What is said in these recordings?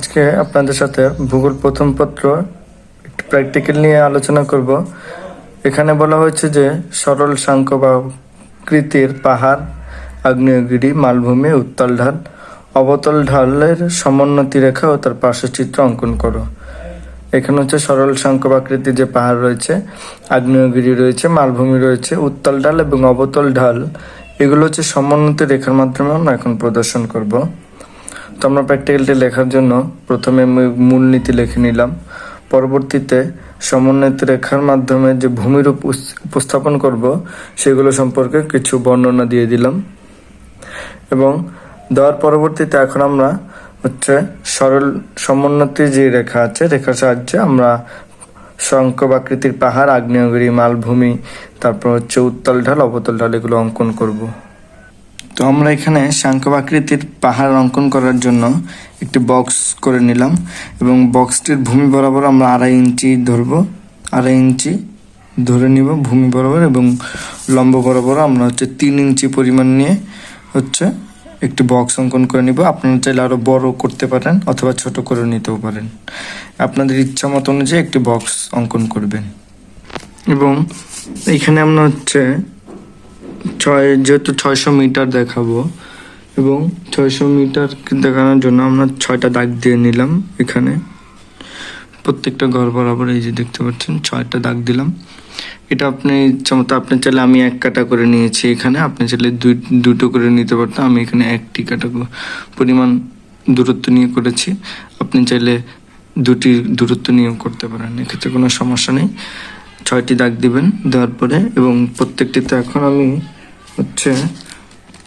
আজকে আপনাদের সাথে ভূগোল প্রথম পত্র একটু প্র্যাকটিক্যাল নিয়ে আলোচনা করব। এখানে বলা হয়েছে যে সরল সাংখ্য বা কৃতির পাহাড়, আগ্নেয়গিরি, মালভূমি, উত্তাল ঢাল, অবতল ঢালের সমোন্নতি রেখা ও তার পার্শ্বচিত্র অঙ্কন করো। এখানে হচ্ছে সরল সাংখ্যবাকৃতির যে পাহাড় রয়েছে, আগ্নেয়গিরি রয়েছে, মালভূমি রয়েছে, উত্তাল ঢাল এবং অবতল ঢাল, এগুলো হচ্ছে সমোন্নতি রেখার মাধ্যমে আমরা এখন প্রদর্শন করব। তো আমরা প্র্যাকটিক্যালটি লেখার জন্য প্রথমে মূলনীতি লিখে নিলাম। পরবর্তীতে সমন্বিত রেখার মাধ্যমে যে ভূমিরূপ উপস্থাপন করব, সেগুলো সম্পর্কে কিছু বর্ণনা দিয়ে দিলাম। এবং দেওয়ার পরবর্তীতে এখন আমরা হচ্ছে সরল সমোন্নতি যে রেখা আছে, রেখার সাহায্যে আমরা শঙ্কবাকৃতির পাহাড়, আগ্নেয়গিরি, মালভূমি, তারপর হচ্ছে উত্তাল ঢাল, অবতল ঢাল এগুলো অঙ্কন করব। তো আমরা এখানে সাংখ্যবাকৃতির পাহাড় অঙ্কন করার জন্য একটি বক্স করে নিলাম এবং বক্সটির ভূমি বরাবর আমরা আড়াই ইঞ্চি ধরবো, আড়াই ইঞ্চি ধরে নিব ভূমি বরাবর এবং লম্ব বরাবর আমরা হচ্ছে তিন ইঞ্চি পরিমাণ নিয়ে হচ্ছে একটি বক্স অঙ্কন করে নিব। আপনারা চাইলে আরও বড় করতে পারেন অথবা ছোট করে নিতেও পারেন। আপনাদের ইচ্ছা মতো অনুযায়ী একটি বক্স অঙ্কন করবেন। এবং এখানে আমরা হচ্ছে ছয়, যেহেতু ছয়শো মিটার দেখাবো, এবং ছয়শো মিটার দেখানোর জন্য আমরা ছয়টা দাগ দিয়ে নিলাম এখানে। প্রত্যেকটা ঘর বরাবর এই যে দেখতে পাচ্ছেন, ছয়টা দাগ দিলাম। এটা আপনি ইচ্ছা মতো আপনি চাইলে আমি এক কাটা করে নিয়েছি এখানে, আপনি চাইলে দুই, দুটো করে নিতে পারতাম আমি এখানে একটি কাটা পরিমাণ দূরত্ব নিয়ে করেছি। আপনি চাইলে দুটি দূরত্ব নিয়েও করতে পারেন, এক্ষেত্রে কোনো সমস্যা নেই। ছয়টি দাগ দিবেন দেওয়ার পরে এবং প্রত্যেকটিতে এখন আমি হচ্ছে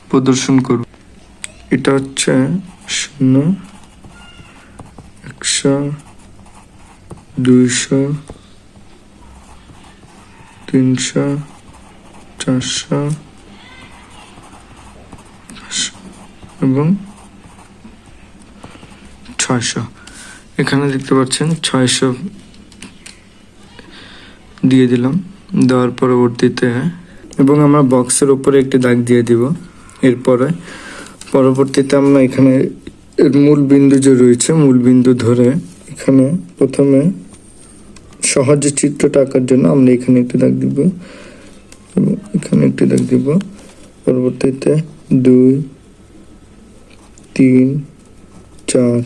প্রদর্শন করব। এটা হচ্ছে শূন্য, একশো, দুইশো, তিনশো, চারশো এবং ছয়শো। এখানে দেখতে পাচ্ছেন ছয়শো দিয়ে দিলাম। দেওয়ার পরবর্তীতে এবং আমরা বক্সের উপরে একটি দাগ দিয়ে দিব। এরপরে পরবর্তীতে আমরা এখানে মূল বিন্দু যে রয়েছে, মূল বিন্দু ধরে এখানে প্রথমে সহজে চিত্রটা আঁকার জন্য আমরা এখানে একটি দাগ দিব এবং এখানে একটি দাগ দিব। পরবর্তীতে দুই, তিন, চার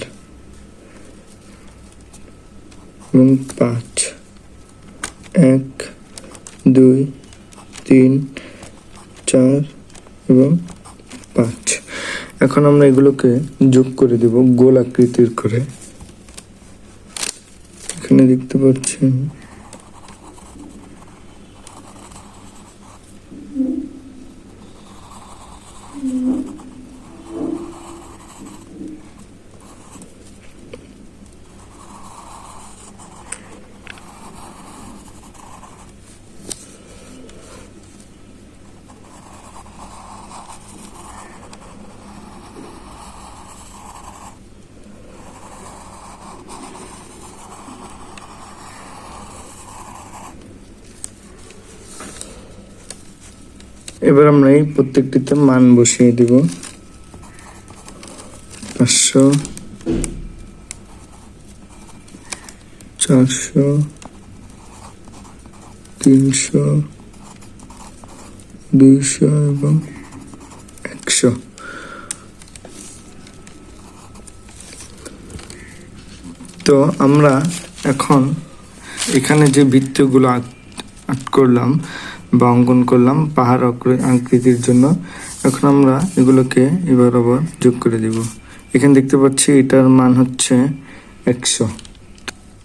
এবং পাঁচ। এক, দুই, তিন, চার এবং পাঁচ। এখন আমরা এগুলোকে যোগ করে দেব গোল আকৃতির করে। এখানে দেখতে পাচ্ছেন এবার আমরা এই প্রত্যেকটিতে মান বসিয়ে দিব। পাঁচশো, চারশো, তিনশো, দুইশো এবং একশো। তো আমরা এখন এখানে যে বৃত্তগুলো আট করলাম বা অঙ্কন করলাম পাহাড় আকৃ- আকৃতির জন্য। এখন আমরা এগুলোকে এবার আবার যোগ করে দিব। এখানে দেখতে পাচ্ছি এটার মান হচ্ছে একশো।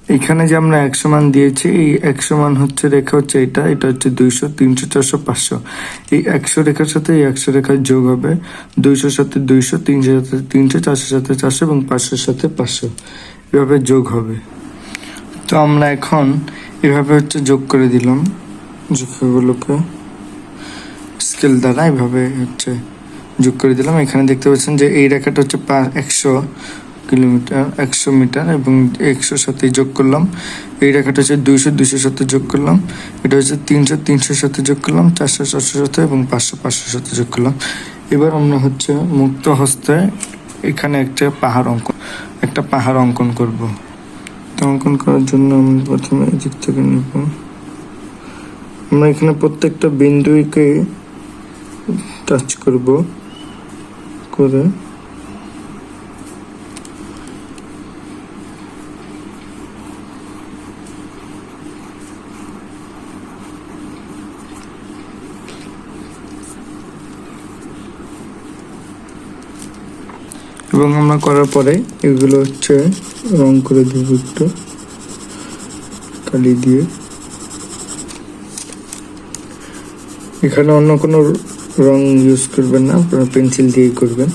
এখানে যে আমরা একশো মান দিয়েছি, এই একশো মান হচ্ছে রেখা হচ্ছে এটা এটা হচ্ছে দুইশো, তিনশো, চারশো, পাঁচশো। এই একশো রেখার সাথে এই একশো রেখার যোগ হবে দুইশোর সাথে দুইশো তিনশো সাথে তিনশো, চারশোর সাথে চারশো এবং পাঁচশোর সাথে পাঁচশো। এভাবে যোগ হবে। তো আমরা এখন এভাবে হচ্ছে যোগ করে দিলাম। যোগগুলোকে স্কেল দ্বারা এভাবে হচ্ছে যোগ করে দিলাম। এখানে দেখতে পাচ্ছেন যে এই রেখাটা হচ্ছে একশো কিলোমিটার, একশো মিটার এবং একশোর সাথে যোগ করলাম। এই রেখাটা হচ্ছে দুইশো দুইশোর সাথে যোগ করলাম। এটা হচ্ছে তিনশো তিনশোর সাথে যোগ করলাম, চারশো চারশোর সাথে এবং পাঁচশো পাঁচশোর সাথে যোগ করলাম। এবার আমরা হচ্ছে মুক্ত হস্তে এখানে একটা পাহাড় অঙ্কন, একটা পাহাড় অঙ্কন করব। তো অঙ্কন করার জন্য আমি প্রথমে এদিক থেকে নেব। আমরা এখানে প্রত্যেকটা বিন্দুকে টাচ করব। করে এবং আমরা করার পরে এগুলো হচ্ছে রং করে দেব একটু, কালি দিয়ে। এখানে অন্য কোনো রং ইউজ করবেন না, আপনারা পেন্সিল দিয়েই করবেন।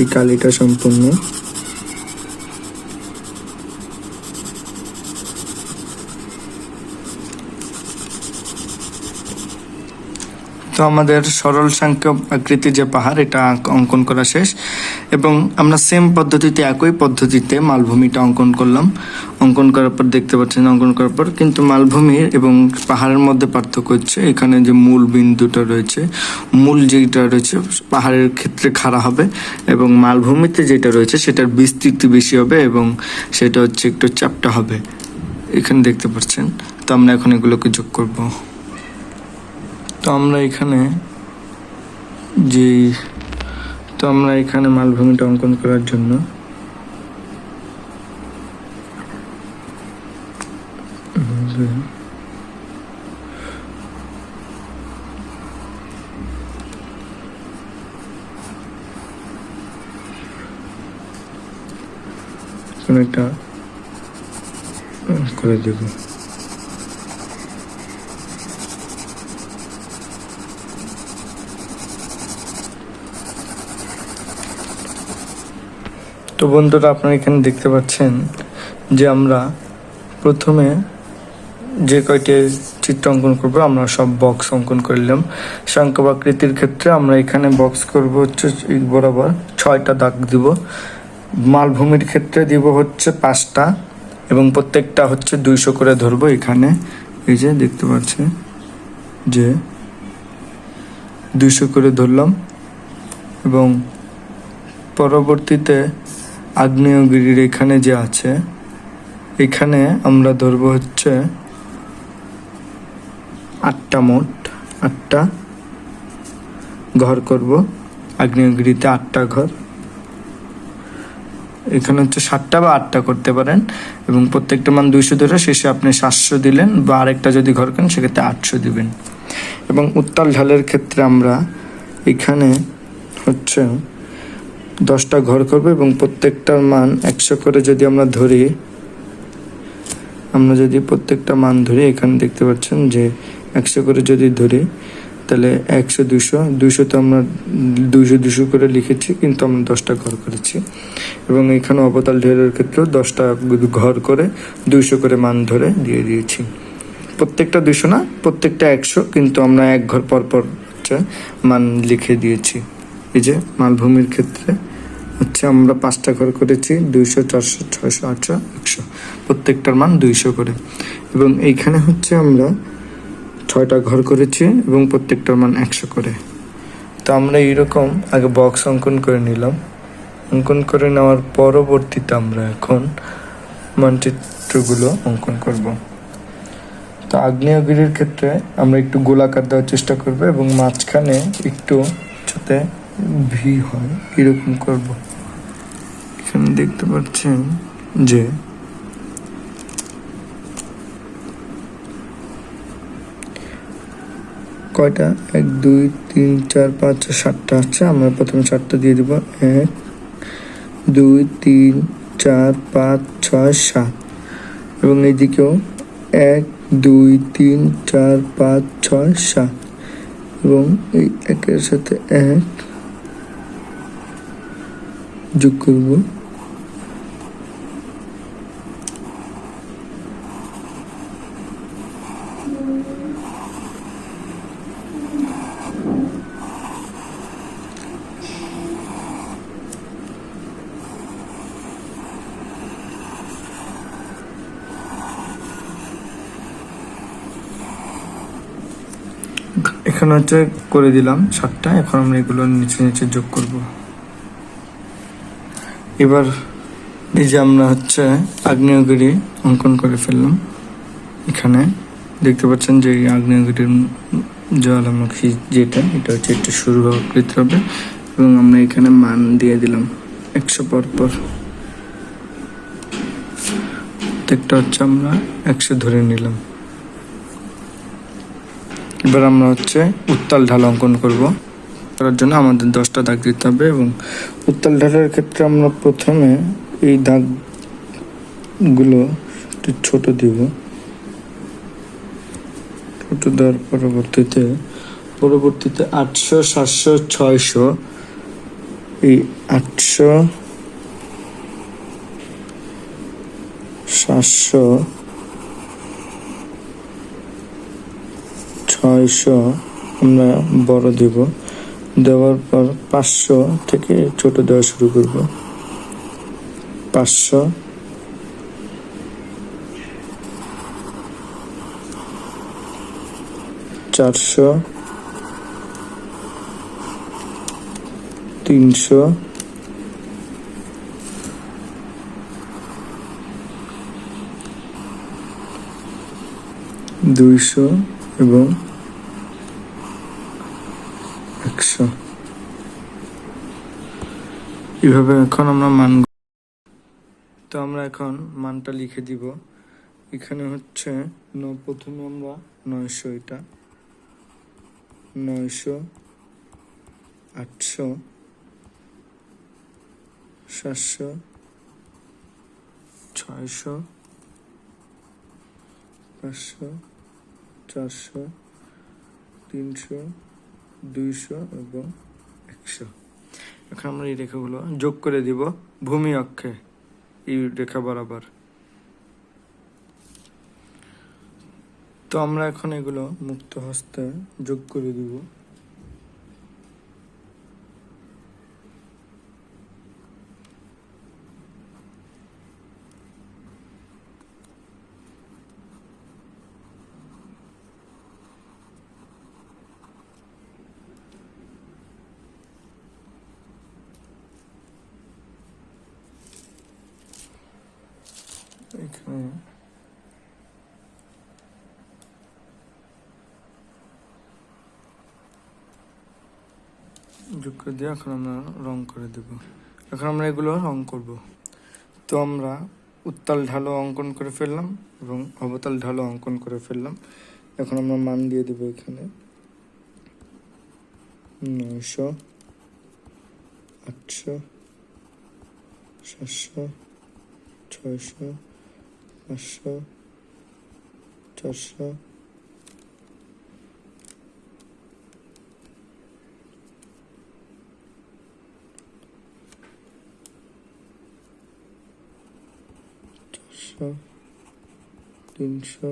এই কালিটা সম্পূর্ণ। তো আমাদের সরল সাংখ্য আকৃতির যে পাহাড়, এটা অঙ্কন করা শেষ। এবং আমরা সেম পদ্ধতিতে, একই পদ্ধতিতে মালভূমিটা অঙ্কন করলাম। অঙ্কন করার পর দেখতে পাচ্ছেন, অঙ্কন করার পর কিন্তু মালভূমির এবং পাহাড়ের মধ্যে পার্থক্য হচ্ছে। এখানে যে মূল বিন্দুটা রয়েছে, মূল যেটা রয়েছে, পাহাড়ের ক্ষেত্রে খাড়া হবে এবং মালভূমিতে যেটা রয়েছে, সেটার বিস্তৃতি বেশি হবে এবং সেটা হচ্ছে একটু চাপটা হবে। এখানে দেখতে পাচ্ছেন, তো আমরা এখন এগুলোকে যোগ করব। তো আমরা এখানে যে তো আমরা এখানে মালভূমিটা অঙ্কন করার জন্য। একটা করে দেবো। তো বন্ধুরা আপনারা এখানে দেখতে পাচ্ছেন যে আমরা প্রথমে যে কয়টি চিত্র অঙ্কন করব, আমরা সব বক্স অঙ্কন করলাম শঙ্কবাকৃতির ক্ষেত্রে আমরা এখানে বক্স করব হচ্ছে বরাবর ছয়টা দাগ দিব। মালভূমির ক্ষেত্রে দিব হচ্ছে পাঁচটা এবং প্রত্যেকটা হচ্ছে দুইশো করে ধরবো এখানে। এই যে দেখতে পাচ্ছেন যে দুইশো করে ধরলাম এবং পরবর্তীতে আগ্নেয়গিরির এখানে যে আছে, এখানে আমরা ধরবো হচ্ছে আটটা মোট, আটটা ঘর করব। আগ্নেয়গিরিতে আটটা ঘর। এখানে হচ্ছে সাতটা বা আটটা করতে পারেন এবং প্রত্যেকটা মান দুইশো ধরে শেষে আপনি সাতশো দিলেন বা আরেকটা যদি ঘর করেন, সেক্ষেত্রে আটশো দিবেন। এবং উত্তাল ঢালের ক্ষেত্রে আমরা এখানে হচ্ছে দশটা ঘর করব এবং প্রত্যেকটার মান একশো করে যদি আমরা ধরি, আমরা যদি প্রত্যেকটা মান ধরি, এখানে দেখতে পাচ্ছেন যে একশো করে যদি ধরি, তাহলে একশো, দুশো দুশো তো আমরা দুশো দুশো করে লিখেছি, কিন্তু আমরা দশটা ঘর করেছি। এবং এখানে অবতাল ঢেরের ক্ষেত্রেও দশটা ঘর করে দুশো করে মান ধরে দিয়ে দিয়েছি। প্রত্যেকটা দুশো না, প্রত্যেকটা একশো, কিন্তু আমরা এক ঘর পর পর মান লিখে দিয়েছি। এই যে মালভূমির ক্ষেত্রে হচ্ছে আমরা পাঁচটা ঘর করেছি, দুইশো, চারশো, ছয়শো, আটশো, একশো। প্রত্যেকটার মান দুইশো করে। এবং এইখানে হচ্ছে আমরা ছয়টা ঘর করেছি এবং প্রত্যেকটার মান একশো করে। তো আমরা এইরকম আগে বক্স অঙ্কন করে নিলাম। অঙ্কন করে নেওয়ার পরবর্তীতে আমরা এখন মানচিত্রগুলো অঙ্কন করব। তো আগ্নেয়গিরির ক্ষেত্রে আমরা একটু গোলাকার দেওয়ার চেষ্টা করব এবং মাঝখানে একটু যাতে ভি হয়, এরকম করব। এখানে দেখতে পাচ্ছেন যে কয়টা? এক দুই তিন চার পাঁচ ছয়, সাতটা। আছে আমরা প্রথমে সাতটা দিয়ে দিব। এক দুই তিন চার পাঁচ ছয় সাত। এবং এইদিকেও এক দুই তিন চার পাঁচ ছয় সাত। এবং এই একের সাথে এক যোগ করব। এখানে হচ্ছে করে দিলাম সাতটা। এখন আমরা এগুলো নিচে নিচে যোগ করব। এবার এই যে আমরা হচ্ছে আগ্নেয়গিরি অঙ্কন করে ফেললাম। এখানে দেখতে পাচ্ছেন যে আগ্নেয়গিরির জ্বালামুখী যেটা, এটা হচ্ছে একটু শুরু আকৃতি হবে। এবং আমরা এখানে মান দিয়ে দিলাম একশো পর পর প্রত্যেকটা হচ্ছে আমরা একশো ধরে নিলাম। এবার আমরা হচ্ছে উত্তাল ঢাল অঙ্কন করব। করার জন্য আমাদের দশটা দাগ দিতে হবে এবং উত্তাল ঢালের ক্ষেত্রে আমরা প্রথমে এই দাগগুলো একটু ছোট দিব। ছোট দেওয়ার পরবর্তীতে পরবর্তীতে আটশো, সাতশো, ছয়শো, এই আটশো, সাতশো ছয়শো আমরা বড় দিব। দেওয়ার পর পাঁচশো থেকে ছোট দেওয়া শুরু করব। পাঁচশো। চারশো। তিনশো। দুইশো এবং একশো এভাবে এখন আমরা মান তো আমরা এখন মানটা লিখে দিব। এখানে হচ্ছে ন প্রথমে আমরা নয়শো এটা। নয়শো আটশো সাতশো ছয়শো পাঁচশো চারশো তিনশো দুইশো এবং একশো। এখন আমরা এই রেখাগুলো, যোগ করে দিব ভূমি অক্ষে এই রেখা বরাবর। তো আমরা এখন এগুলো মুক্ত হস্তে যোগ করে দিব। এখানে যোগ করে দিয়ে এখন আমরা রং করে দেব। এখন আমরা এগুলো রং করব। তো আমরা উত্তাল ঢালো অঙ্কন করে ফেললাম এবং অবতাল ঢালো অঙ্কন করে ফেললাম। এখন আমরা মান দিয়ে দেবো এখানে। নয়শো, আটশো, সাতশো, ছয়শো পাঁচশো, চারশো। চারশো, তিনশো,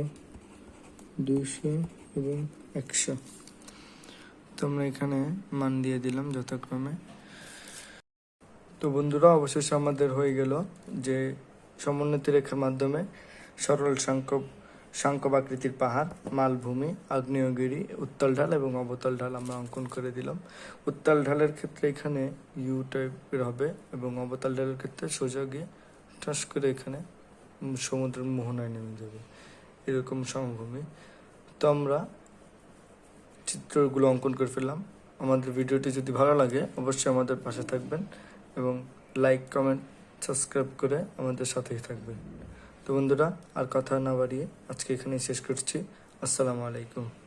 দুইশো এবং একশো। তো আমরা এখানে মান দিয়ে দিলাম যথাক্রমে। তো বন্ধুরা, অবশেষে আমাদের হয়ে গেল যে সমোন্নতি রেখার মাধ্যমে সরল সাংখ্য সাংখ্য আকৃতির পাহাড়, মালভূমি, আগ্নেয়গিরি, উত্তল ঢাল এবং অবতল ঢাল আমরা অঙ্কন করে দিলাম। উত্তল ঢালের ক্ষেত্রে এখানে ইউ টাইপের হবে এবং অবতল ঢালের ক্ষেত্রে সোজা গিয়ে ঠাস করে এখানে সমুদ্রের মোহনায় নেমে যাবে। এরকম সমভূমি। তো আমরা চিত্রগুলো অঙ্কন করে ফেললাম। আমাদের ভিডিওটি যদি ভালো লাগে, অবশ্যই আমাদের পাশে থাকবেন এবং লাইক কমেন্ট সাবস্ক্রাইব করে আমাদের সাথেই থাকবেন। তো বন্ধুরা, আর কথা না বাড়িয়ে আজকে এখানেই শেষ করছি। আসসালামু আলাইকুম।